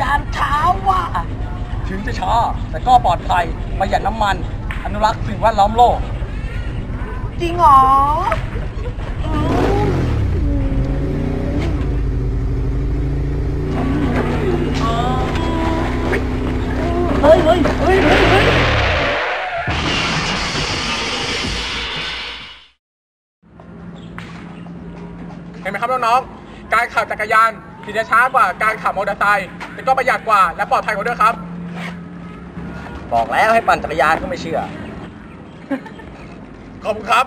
ยานเช้าว่ะถึงจะช้าแต่ก็ปลอดภัยประหยัดน้ำมัน อนุรักษ์สิ่งแวดล้อมโลก จริงเหรออืมเฮ้ยเฮ้ยเฮ้ยเฮ้ยเฮ้ยเห็นไหมครับน้องๆการขับจักรยาน ถึงจะช้ากว่าการขับมอเตอร์ไซค์แต่ก็ประหยัดกว่าและปลอดภัยกว่าด้วยครับ บอกแล้วให้ปั่นจักรยานก็ไม่เชื่อ ขอบคุณครับ